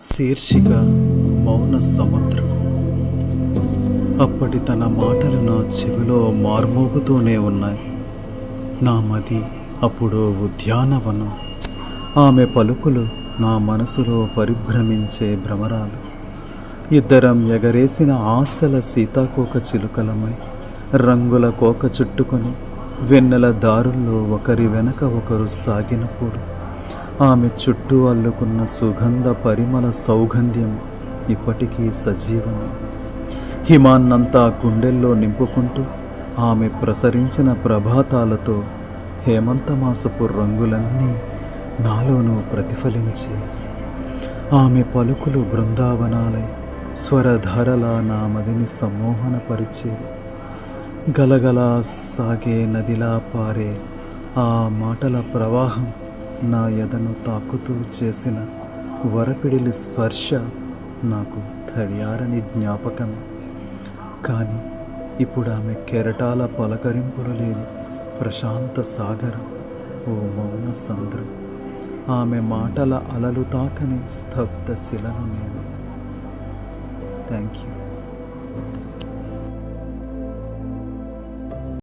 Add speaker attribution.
Speaker 1: శీర్షిక మౌన సముద్రం. అప్పటి తన మాటలు నా చెవిలో మార్మోగుతూనే ఉన్నాయి. నా మది అప్పుడు ఉద్యానవనం. ఆమె పలుకులు నా మనసులో పరిభ్రమించే భ్రమరాలు. ఇద్దరం ఎగరేసిన ఆశల సీతాకోక చిలుకలమై రంగుల కోక చుట్టుకొని వెన్నెల దారుల్లో ఒకరి వెనక ఒకరు సాగినప్పుడు ఆమె చుట్టూ అల్లుకున్న సుగంధ పరిమళ సౌగంధ్యం ఇప్పటికీ సజీవమే. హిమాన్నంతా గుండెల్లో నింపుకుంటూ ఆమె ప్రసరించిన ప్రభాతాలతో హేమంతమాసపు రంగులన్నీ నాలోనూ ప్రతిఫలించి ఆమె పలుకులు బృందావనాలై స్వరధారలా నా మదిని సమ్మోహనపరిచేవి గలగలా సాగే నదిలా పారే ఆ మాటల ప్రవాహం నా ఎదను తాకుతూ చేసిన వరపిడిలి స్పర్శ నాకు తడియారని జ్ఞాపకమే. కానీ ఇప్పుడు ఆమె కెరటాల పలకరింపులు లేని ప్రశాంత సాగరం ఓ మౌన సంద్రం. ఆమె మాటల అలలు తాకని స్తబ్ద శిలను నేను. Thank you